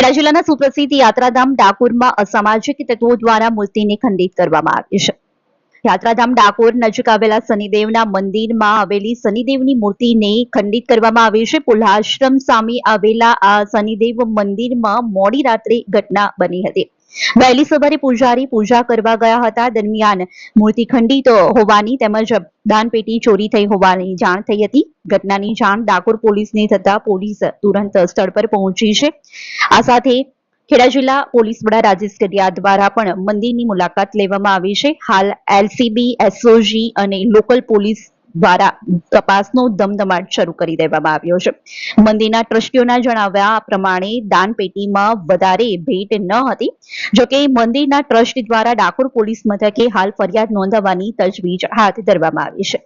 ખેડા જિલ્લાના સુપ્રસિદ્ધ યાત્રાધામ ડાકોરમાં અસામાજિક તત્વો દ્વારા મૂર્તિને ખંડિત કરવામાં આવી છે. યાત્રાધામ ડાકોર નજીક આવેલા શનિદેવના મંદિરમાં આવેલી શનિદેવની મૂર્તિને ખંડિત કરવામાં આવી છે. પુલ્હાશ્રમ સામે આવેલા આ શનિદેવ મંદિરમાં મોડી રાત્રે ઘટના બની હતી. વહેલી સવારે પૂજારી પૂજા કરવા ગયા હતા. દરમિયાન મૂર્તિ ખંડિત હોવાની તેમજ દાનપેટી ચોરી થઈ હોવાની જાણ થઈ હતી. ઘટનાની જાણ ડાકોર પોલીસને થતા પોલીસ તુરંત સ્થળ પર પહોંચી છે. આ સાથે ખેડા જિલ્લા પોલીસ વડા રાજેશ કડિયા દ્વારા પણ મંદિરની મુલાકાત લેવામાં આવી છે. હાલ એલસીબી એસઓજી અને લોકલ પોલીસ દ્વારા તપાસનો ધમધમાટ શરૂ કરી દેવામાં આવ્યો છે. મંદિરના ટ્રસ્ટીઓના જણાવ્યા પ્રમાણે દાનપેટીમાં વધારે ભેટ ન હતી. જોકે મંદિરના ટ્રસ્ટ દ્વારા ડાકોર પોલીસ મથકે હાલ ફરિયાદ નોંધાવવાની તજવીજ હાથ ધરવામાં આવી છે.